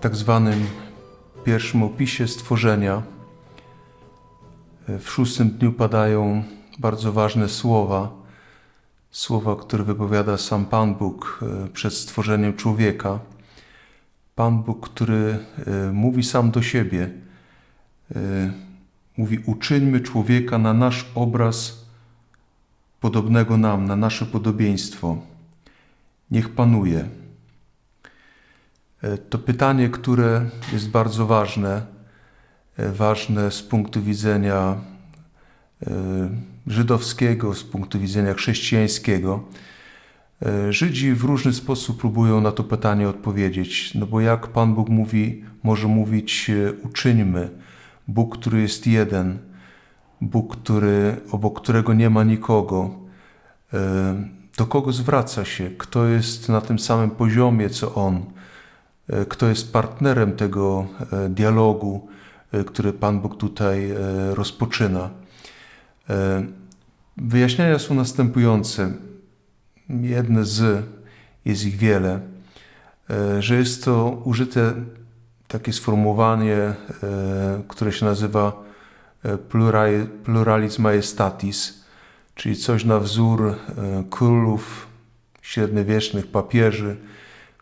tak zwanym pierwszym opisie stworzenia w szóstym dniu padają bardzo ważne słowa, słowa, które wypowiada sam Pan Bóg e, przed stworzeniem człowieka. Pan Bóg, który e, mówi sam do siebie, e, mówi: Uczyńmy człowieka na nasz obraz, podobnego nam, na nasze podobieństwo. Niech panuje. To pytanie, które jest bardzo ważne, ważne z punktu widzenia żydowskiego, z punktu widzenia chrześcijańskiego. Żydzi w różny sposób próbują na to pytanie odpowiedzieć, no bo jak Pan Bóg mówi, może mówić uczyńmy, Bóg, który jest jeden, Bóg, który, obok którego nie ma nikogo, do kogo zwraca się, kto jest na tym samym poziomie co On, kto jest partnerem tego dialogu, który Pan Bóg tutaj rozpoczyna. Wyjaśnienia są następujące. Jedne z, jest ich wiele, że jest to użyte takie sformułowanie, które się nazywa pluralis majestatis, czyli coś na wzór królów średniowiecznych, papieży,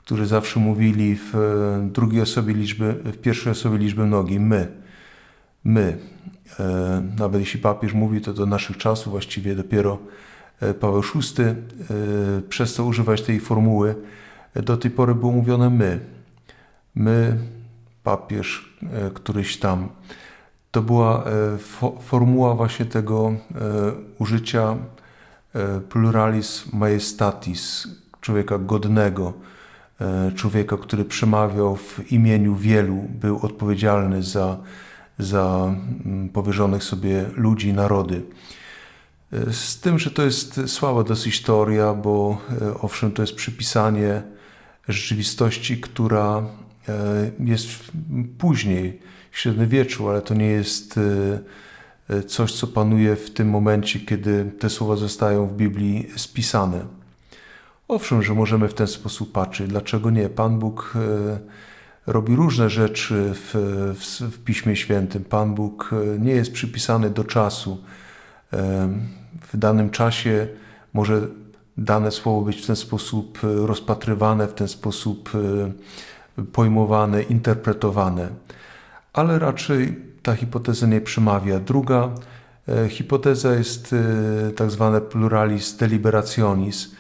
którzy zawsze mówili w drugiej osobie liczby, w pierwszej osobie liczby mnogiej my. My. Nawet jeśli papież mówi to do naszych czasów, właściwie dopiero Paweł VI przestał używać tej formuły. Do tej pory było mówione my. My, papież, któryś tam. To była formuła właśnie tego użycia pluralis majestatis, człowieka godnego, człowieka, który przemawiał w imieniu wielu, był odpowiedzialny za, za powierzonych sobie ludzi, narody. Z tym, że to jest słaba dosyć teoria, bo owszem, to jest przypisanie rzeczywistości, która jest później, w średniowieczu, ale to nie jest coś, co panuje w tym momencie, kiedy te słowa zostają w Biblii spisane. Owszem, że możemy w ten sposób patrzeć. Dlaczego nie? Pan Bóg robi różne rzeczy w, w, w Piśmie Świętym. Pan Bóg nie jest przypisany do czasu. W danym czasie może dane słowo być w ten sposób rozpatrywane, w ten sposób pojmowane, interpretowane. Ale raczej ta hipoteza nie przemawia. Druga hipoteza jest tak zwane pluralis deliberationis,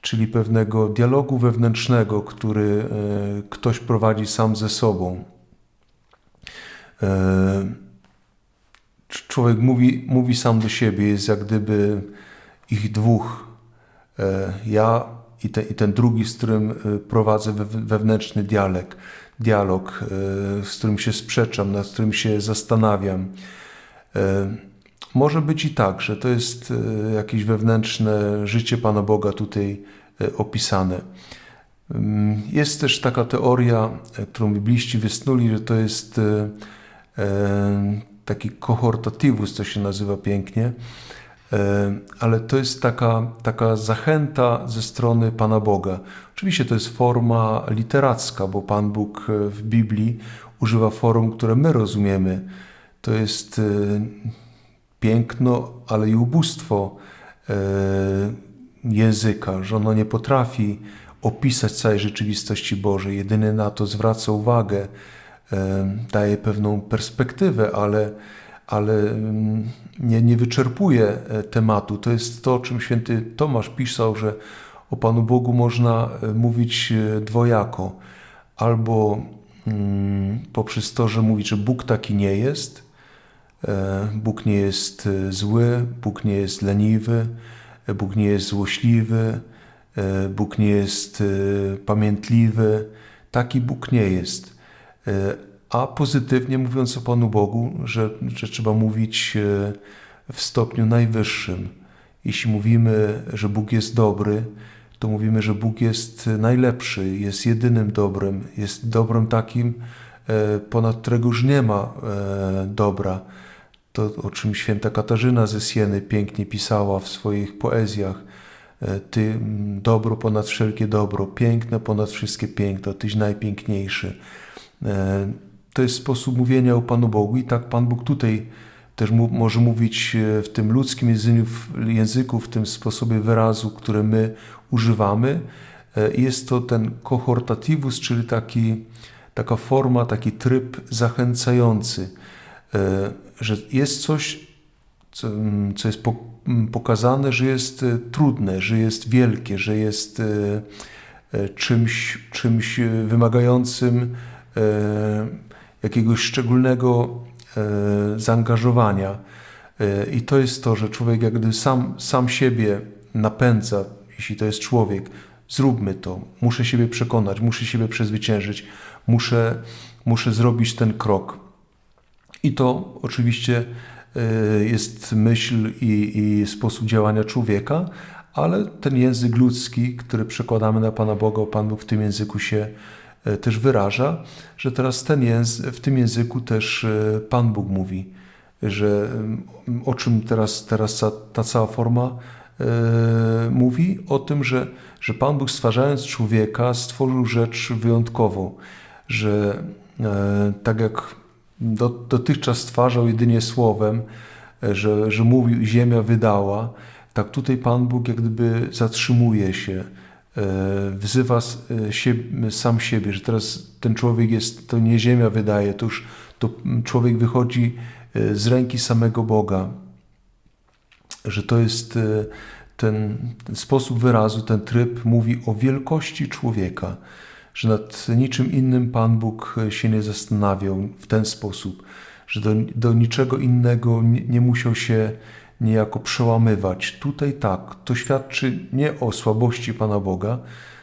czyli pewnego dialogu wewnętrznego, który ktoś prowadzi sam ze sobą. Człowiek mówi, mówi sam do siebie, jest jak gdyby ich dwóch. Ja i, te, i ten drugi, z którym prowadzę wewnętrzny dialog, dialog, z którym się sprzeczam, nad którym się zastanawiam. Może być i tak, że to jest jakieś wewnętrzne życie Pana Boga tutaj opisane. Jest też taka teoria, którą bibliści wysnuli, że to jest taki kohortativus, to się nazywa pięknie, ale to jest taka, taka zachęta ze strony Pana Boga. Oczywiście to jest forma literacka, bo Pan Bóg w Biblii używa form, które my rozumiemy. To jest piękno, ale i ubóstwo języka, że ono nie potrafi opisać całej rzeczywistości Bożej. Jedynie na to zwraca uwagę, daje pewną perspektywę, ale, ale nie, nie wyczerpuje tematu. To jest to, o czym święty Tomasz pisał, że o Panu Bogu można mówić dwojako. Albo poprzez to, że mówi, że Bóg taki nie jest, Bóg nie jest zły, Bóg nie jest leniwy, Bóg nie jest złośliwy, Bóg nie jest pamiętliwy. Taki Bóg nie jest. A pozytywnie mówiąc o Panu Bogu, że, że trzeba mówić w stopniu najwyższym. Jeśli mówimy, że Bóg jest dobry, to mówimy, że Bóg jest najlepszy, jest jedynym dobrem, jest dobrem takim, ponad którego już nie ma dobra. To, o czym święta Katarzyna ze Sieny pięknie pisała w swoich poezjach. Ty dobro ponad wszelkie dobro, piękne ponad wszystkie piękno, Tyś najpiękniejszy. E, To jest sposób mówienia o Panu Bogu i tak Pan Bóg tutaj też może mówić e, w tym ludzkim języku, w tym sposobie wyrazu, który my używamy. E, Jest to ten kohortativus, czyli taki, taka forma, taki tryb zachęcający, e, że jest coś, co, co jest po, pokazane, że jest e, trudne, że jest wielkie, że jest e, e, czymś, czymś wymagającym jakiegoś szczególnego zaangażowania. I to jest to, że człowiek jak gdyby sam, sam siebie napędza, jeśli to jest człowiek, zróbmy to, muszę siebie przekonać, muszę siebie przezwyciężyć, muszę, muszę zrobić ten krok. I to oczywiście e, jest myśl i, i sposób działania człowieka, ale ten język ludzki, który przekładamy na Pana Boga, Pan Bóg w tym języku się e, też wyraża, że teraz ten język, w tym języku też e, Pan Bóg mówi, że mm, o czym teraz, teraz ta, ta cała forma mówi? O tym, że, że Pan Bóg stwarzając człowieka stworzył rzecz wyjątkową, że tak jak do, dotychczas stwarzał jedynie słowem, że, że mówił ziemia wydała, tak tutaj Pan Bóg jak gdyby zatrzymuje się, e, wzywa e, siebie, sam siebie, że teraz ten człowiek jest, to nie ziemia wydaje, to już to człowiek wychodzi e, z ręki samego Boga, że to jest ten, ten sposób wyrazu, ten tryb mówi o wielkości człowieka, że nad niczym innym Pan Bóg się nie zastanawiał w ten sposób, że do, do niczego innego nie, nie musiał się niejako przełamywać. Tutaj tak, to świadczy nie o słabości Pana Boga,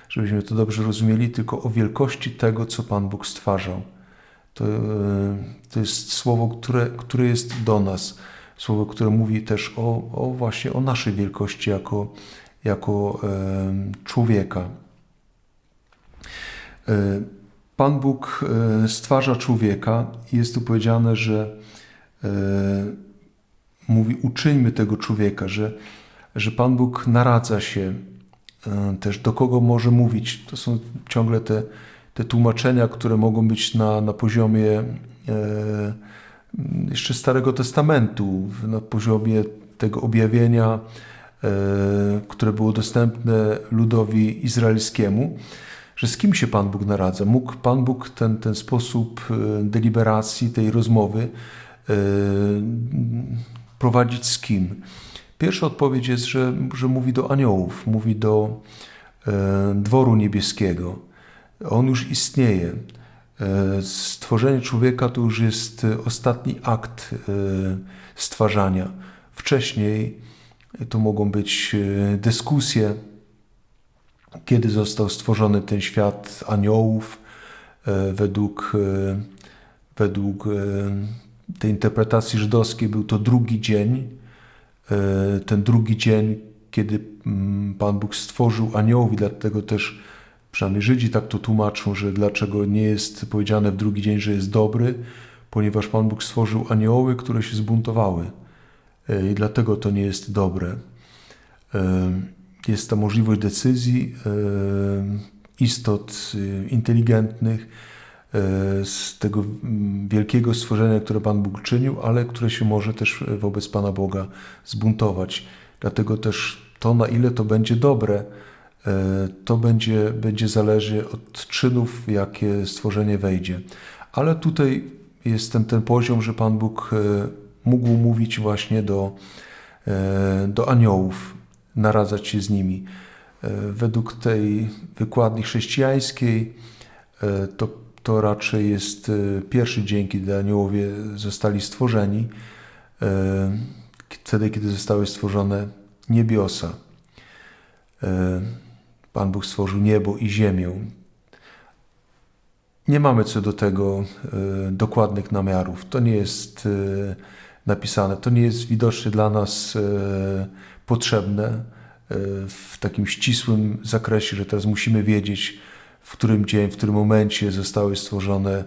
żebyśmy to dobrze rozumieli, tylko o wielkości tego, co Pan Bóg stwarzał. To, e, to jest słowo, które, które jest do nas. Słowo, które mówi też o, o właśnie o naszej wielkości jako, jako e, człowieka. E, Pan Bóg e, stwarza człowieka i jest tu powiedziane, że e, mówi uczyńmy tego człowieka, że, że Pan Bóg naradza się też do kogo może mówić. To są ciągle te, te tłumaczenia, które mogą być na, na poziomie jeszcze Starego Testamentu, na poziomie tego objawienia, które było dostępne ludowi izraelskiemu, że z kim się Pan Bóg naradza. Mógł Pan Bóg ten, ten sposób e, deliberacji, tej rozmowy e, prowadzić z kim? Pierwsza odpowiedź jest, że, że mówi do aniołów, mówi do e, dworu niebieskiego. On już istnieje. E, Stworzenie człowieka to już jest ostatni akt stwarzania. Wcześniej to mogą być dyskusje, kiedy został stworzony ten świat aniołów, e, według, e, według e, tej interpretacji żydowskiej był to drugi dzień. Ten drugi dzień, kiedy mm, Pan Bóg stworzył aniołów i dlatego też przynajmniej Żydzi tak to tłumaczą, że dlaczego nie jest powiedziane w drugi dzień, że jest dobry, ponieważ Pan Bóg stworzył anioły, które się zbuntowały i dlatego to nie jest dobre. Jest ta możliwość decyzji e, istot e, inteligentnych e, z tego wielkiego stworzenia, które Pan Bóg czynił, ale które się może też wobec Pana Boga zbuntować. Dlatego też to, na ile to będzie dobre, to będzie, będzie zależy od czynów, jakie stworzenie wejdzie. Ale tutaj jest ten, ten poziom, że Pan Bóg mógł mówić właśnie do, do aniołów, naradzać się z nimi. E, Według tej wykładni chrześcijańskiej e, to, to raczej jest e, pierwszy dzień, kiedy aniołowie zostali stworzeni, wtedy, kiedy zostały stworzone niebiosa. Pan Bóg stworzył niebo i ziemię. Nie mamy co do tego dokładnych namiarów. To nie jest napisane, to nie jest widocznie dla nas potrzebne e, w takim ścisłym zakresie, że teraz musimy wiedzieć, w którym dzień, w którym momencie zostały stworzone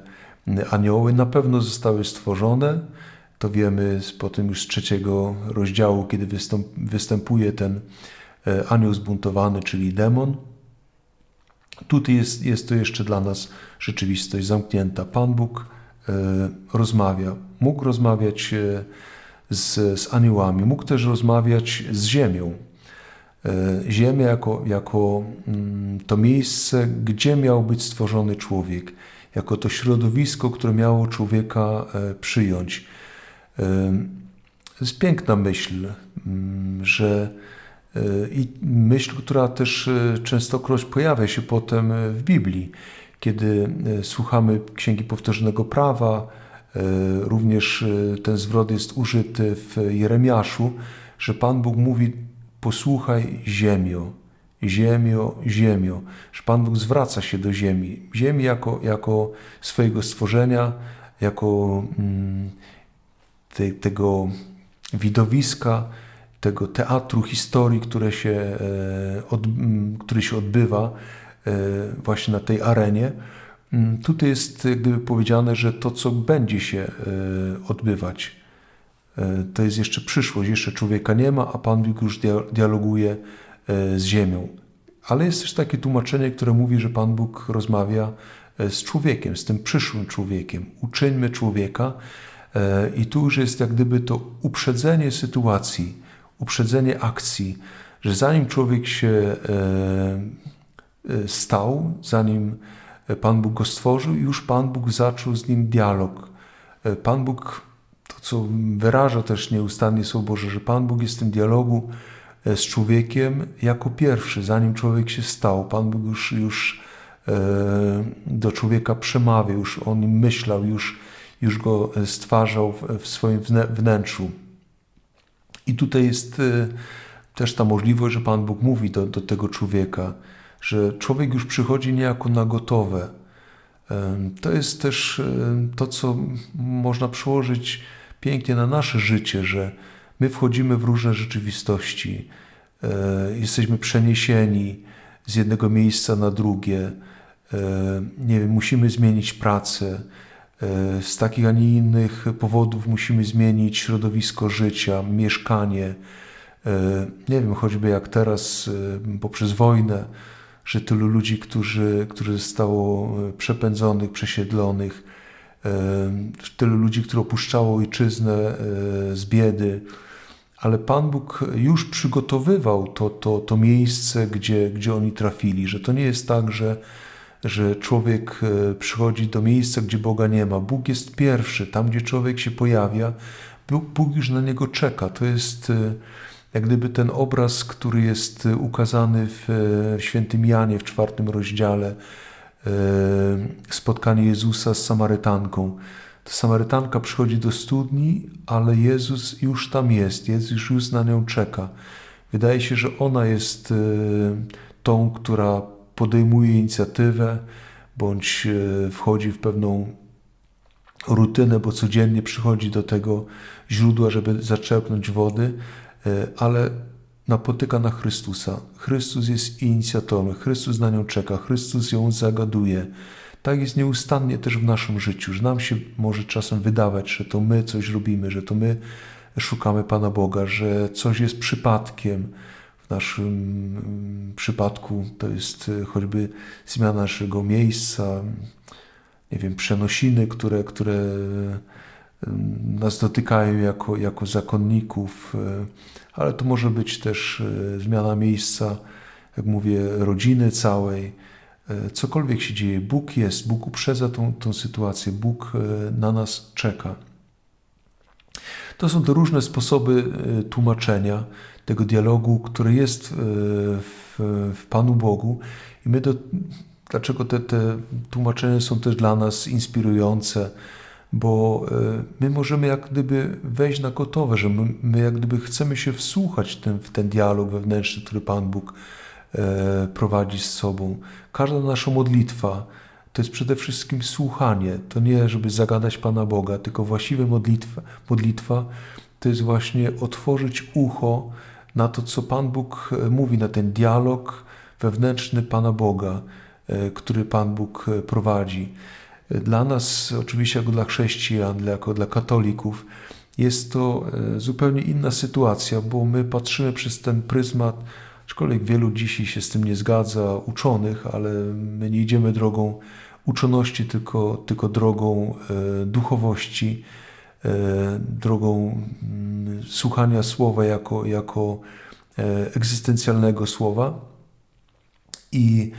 m, anioły. Na pewno zostały stworzone. To wiemy po tym już z trzeciego rozdziału, kiedy występuje ten e, anioł zbuntowany, czyli demon. Tutaj jest, jest to jeszcze dla nas rzeczywistość zamknięta. Pan Bóg e, rozmawia, mógł rozmawiać e, z, z aniołami, mógł też rozmawiać z ziemią. E, ziemia jako, jako mm, to miejsce, gdzie miał być stworzony człowiek, jako to środowisko, które miało człowieka e, przyjąć. E, to jest piękna myśl, mm, że i myśl, która też częstokroć pojawia się potem w Biblii, kiedy słuchamy Księgi Powtórzonego Prawa, również ten zwrot jest użyty w Jeremiaszu, że Pan Bóg mówi Posłuchaj ziemio, ziemio, ziemio, że Pan Bóg zwraca się do ziemi. Ziemi jako, jako swojego stworzenia, jako mm, te, tego widowiska, tego teatru historii, które się, e, od, który się odbywa e, właśnie na tej arenie. Mm, tutaj jest gdyby powiedziane, że to, co będzie się e, odbywać, E, to jest jeszcze przyszłość, jeszcze człowieka nie ma, a Pan Bóg już dialoguje e, z ziemią. Ale jest też takie tłumaczenie, które mówi, że Pan Bóg rozmawia e, z człowiekiem, z tym przyszłym człowiekiem. Uczyńmy człowieka. I tu już jest jak gdyby to uprzedzenie sytuacji, uprzedzenie akcji, że zanim człowiek się stał, zanim Pan Bóg go stworzył, już Pan Bóg zaczął z nim dialog. Pan Bóg co wyraża też nieustannie Słowo Boże, że Pan Bóg jest w tym dialogu e, z człowiekiem jako pierwszy, zanim człowiek się stał. Pan Bóg już, już e, do człowieka przemawiał, już o nim myślał, już, już go stwarzał w, swoim wnętrzu. I tutaj jest e, też ta możliwość, że Pan Bóg mówi do, do tego człowieka, że człowiek już przychodzi niejako na gotowe. To jest też to, co można przełożyć pięknie na nasze życie, że my wchodzimy w różne rzeczywistości, e, jesteśmy przeniesieni z jednego miejsca na drugie, e, nie wiem, musimy zmienić pracę, e, z takich, a nie innych powodów musimy zmienić środowisko życia, mieszkanie. Nie wiem, choćby jak teraz poprzez wojnę, że tylu ludzi, którzy, którzy zostało przepędzonych, przesiedlonych, tylu ludzi, które opuszczało ojczyznę e, z biedy, ale Pan Bóg już przygotowywał to, to, to miejsce, gdzie, gdzie oni trafili, że to nie jest tak, że, że człowiek e, przychodzi do miejsca, gdzie Boga nie ma. Bóg jest pierwszy, tam gdzie człowiek się pojawia, Bóg już na niego czeka. To jest e, jak gdyby ten obraz, który jest ukazany w świętym Janie w czwartym rozdziale, E, spotkanie Jezusa z Samarytanką. Ta Samarytanka przychodzi do studni, ale Jezus już tam jest, Jezus już na nią czeka. Wydaje się, że ona jest e, tą, która podejmuje inicjatywę, bądź e, wchodzi w pewną rutynę, bo codziennie przychodzi do tego źródła, żeby zaczerpnąć wody, ale napotyka na Chrystusa. Chrystus jest inicjatorem, Chrystus na nią czeka, Chrystus ją zagaduje. Tak jest nieustannie też w naszym życiu, że nam się może czasem wydawać, że to my coś robimy, że to my szukamy Pana Boga, że coś jest przypadkiem. W naszym mm, przypadku to jest e, choćby zmiana naszego miejsca, nie wiem, przenosiny, które, które e, nas dotykają jako, jako zakonników, e, ale to może być też e, zmiana miejsca, jak mówię, rodziny całej. E, cokolwiek się dzieje, Bóg jest, Bóg uprzedza tą, tą sytuację, Bóg na nas czeka. To są te różne sposoby tłumaczenia tego dialogu, który jest w, w Panu Bogu. I my do, dlaczego te, te tłumaczenia są też dla nas inspirujące, bo e, my możemy jak gdyby wejść na gotowe, że my, my jak gdyby chcemy się wsłuchać ten, w ten dialog wewnętrzny, który Pan Bóg e, prowadzi z sobą. Każda nasza modlitwa to jest przede wszystkim słuchanie. To nie, żeby zagadać Pana Boga, tylko właściwa modlitwa, modlitwa to jest właśnie otworzyć ucho na to, co Pan Bóg e, mówi, na ten dialog wewnętrzny Pana Boga, który Pan Bóg prowadzi. Dla nas, oczywiście jako dla chrześcijan, jako dla katolików, jest to e, zupełnie inna sytuacja, bo my patrzymy przez ten pryzmat aczkolwiek wielu dzisiaj się z tym nie zgadza, uczonych, ale my nie idziemy drogą uczoności, tylko, tylko drogą e, duchowości, e, drogą mm, słuchania słowa jako, jako egzystencjalnego słowa. I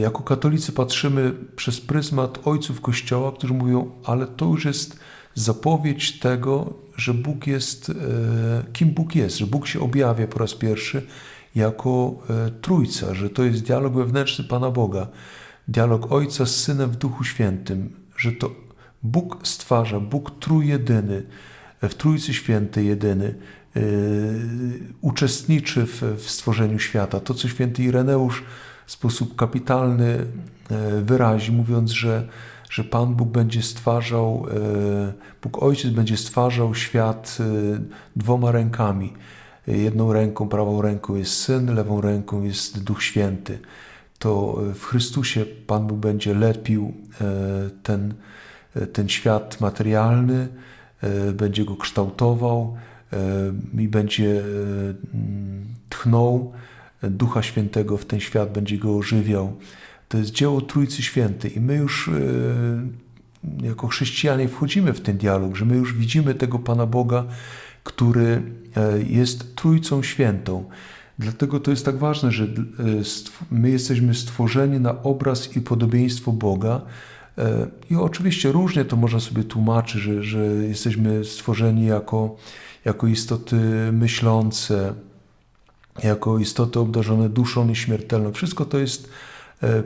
jako katolicy patrzymy przez pryzmat ojców Kościoła, którzy mówią, ale to już jest zapowiedź tego, że Bóg jest, e, kim Bóg jest, że Bóg się objawia po raz pierwszy jako e, Trójca, że to jest dialog wewnętrzny Pana Boga, dialog Ojca z Synem w Duchu Świętym, że to Bóg stwarza, Bóg trójjedyny, w Trójcy Świętej jedyny, uczestniczy w, w stworzeniu świata. To, co święty Ireneusz sposób kapitalny yy, wyrazi, mówiąc, że, że Pan Bóg będzie stwarzał, yy, Bóg Ojciec będzie stwarzał świat yy, dwoma rękami. Jedną ręką, prawą ręką jest Syn, lewą ręką jest Duch Święty. To w Chrystusie Pan Bóg będzie lepił ten, ten świat materialny, będzie go kształtował i będzie tchnął Ducha Świętego w ten świat, będzie go ożywiał. To jest dzieło Trójcy Świętej i my już jako chrześcijanie wchodzimy w ten dialog, że my już widzimy tego Pana Boga, który jest Trójcą Świętą. Dlatego to jest tak ważne, że my jesteśmy stworzeni na obraz i podobieństwo Boga. I oczywiście różnie to można sobie tłumaczyć, że, że jesteśmy stworzeni jako, jako istoty myślące, jako istoty obdarzone duszą nieśmiertelną. Wszystko to jest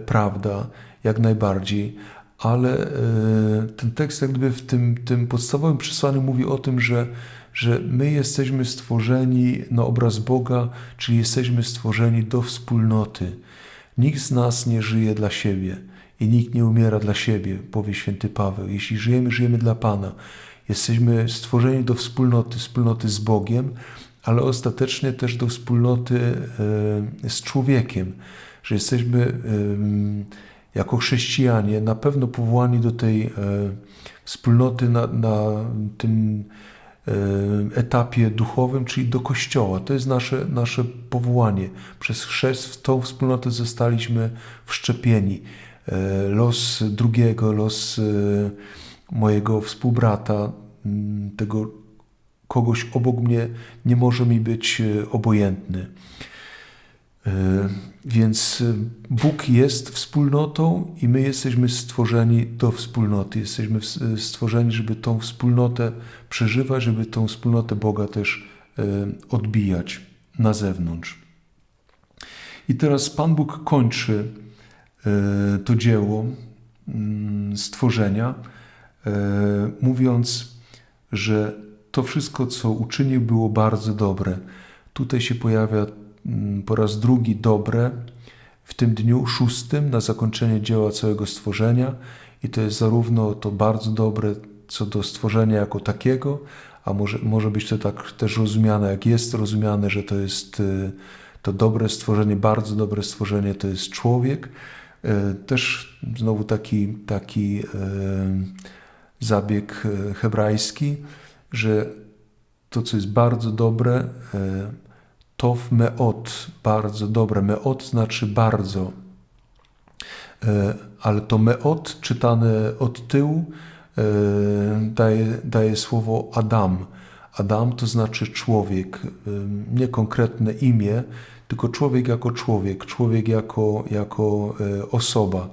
prawda, jak najbardziej, ale ten tekst, jak gdyby w tym, tym podstawowym przesłaniu mówi o tym, że, że my jesteśmy stworzeni na obraz Boga, czyli jesteśmy stworzeni do wspólnoty. Nikt z nas nie żyje dla siebie i nikt nie umiera dla siebie, powie święty Paweł. Jeśli żyjemy, żyjemy dla Pana. Jesteśmy stworzeni do wspólnoty, wspólnoty z Bogiem, ale ostatecznie też do wspólnoty e, z człowiekiem, że jesteśmy jako chrześcijanie na pewno powołani do tej e, wspólnoty na, na tym e, etapie duchowym, czyli do Kościoła. To jest nasze, nasze powołanie. Przez chrzest w tą wspólnotę zostaliśmy wszczepieni. Los drugiego, los mojego współbrata, tego kogoś obok mnie nie może mi być obojętny. Więc Bóg jest wspólnotą i my jesteśmy stworzeni do wspólnoty. Jesteśmy stworzeni, żeby tą wspólnotę przeżywać, żeby tą wspólnotę Boga też odbijać na zewnątrz. I teraz Pan Bóg kończy to dzieło stworzenia E, mówiąc, że to wszystko, co uczynił, było bardzo dobre. Tutaj się pojawia mm, po raz drugi dobre w tym dniu szóstym na zakończenie dzieła całego stworzenia i to jest zarówno to bardzo dobre co do stworzenia jako takiego, a może, może być to tak też rozumiane, jak jest rozumiane, że to jest e, to dobre stworzenie, bardzo dobre stworzenie to jest człowiek. E, też znowu taki, taki zabieg e, hebrajski, że to, co jest bardzo dobre, e, to w meot, bardzo dobre. Meot znaczy bardzo, e, ale to meot czytane od tyłu daje, daje słowo Adam. Adam to znaczy człowiek, nie konkretne imię, tylko człowiek jako człowiek, człowiek jako, jako osoba,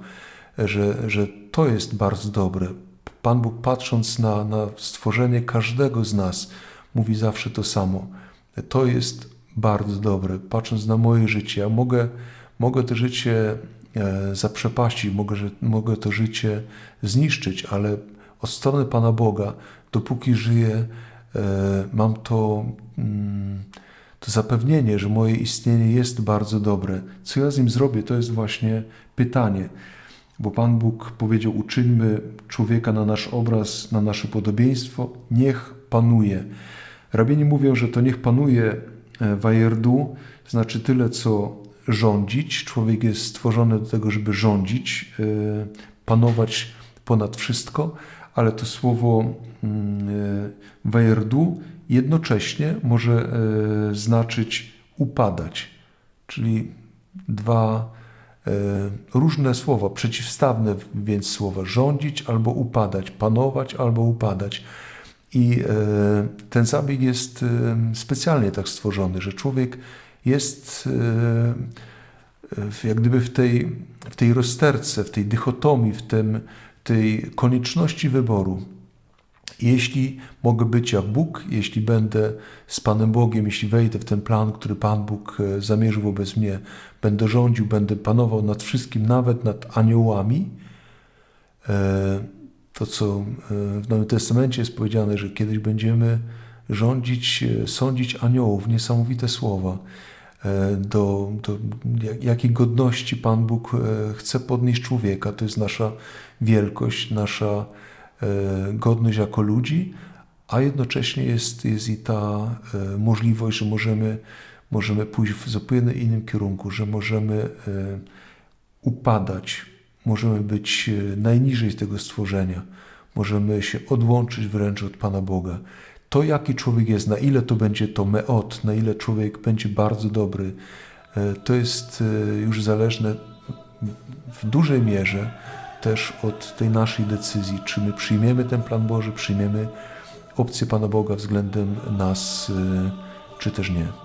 że, że to jest bardzo dobre. Pan Bóg, patrząc na, na stworzenie każdego z nas, mówi zawsze to samo. To jest bardzo dobre. Patrząc na moje życie, ja mogę, mogę to życie e, zaprzepaścić, mogę, mogę to życie zniszczyć, ale od strony Pana Boga, dopóki żyję, e, mam to, mm, to zapewnienie, że moje istnienie jest bardzo dobre. Co ja z nim zrobię, to jest właśnie pytanie bo Pan Bóg powiedział: Uczyńmy człowieka na nasz obraz, na nasze podobieństwo, niech panuje. Rabieni mówią, że to niech panuje wajerdu, e, znaczy tyle, co rządzić. Człowiek jest stworzony do tego, żeby rządzić, e, panować ponad wszystko, ale to słowo wajerdu mm, e, jednocześnie może znaczyć upadać, czyli dwa różne słowa, przeciwstawne więc słowa rządzić albo upadać, panować albo upadać. I e, ten zabieg jest e, specjalnie tak stworzony, że człowiek jest e, jak gdyby w tej, w tej rozterce, w tej dychotomii, w tym, tej konieczności wyboru. Jeśli mogę być jak Bóg, jeśli będę z Panem Bogiem, jeśli wejdę w ten plan, który Pan Bóg e, zamierzył wobec mnie, będę rządził, będę panował nad wszystkim, nawet nad aniołami, e, to co e, w Nowym Testamencie jest powiedziane, że kiedyś będziemy rządzić, sądzić aniołów, niesamowite słowa, do, do jak- jakiej godności Pan Bóg chce podnieść człowieka. To jest nasza wielkość, nasza godność jako ludzi, a jednocześnie jest, jest i ta e, możliwość, że możemy, możemy pójść w zupełnie innym kierunku, że możemy e, upadać, możemy być e, najniżej tego stworzenia, możemy się odłączyć wręcz od Pana Boga. To, jaki człowiek jest, na ile to będzie to meot, na ile człowiek będzie bardzo dobry, e, to jest e, już zależne w dużej mierze też od tej naszej decyzji, czy my przyjmiemy ten plan Boży, przyjmiemy opcję Pana Boga względem nas, y, czy też nie.